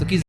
তো কি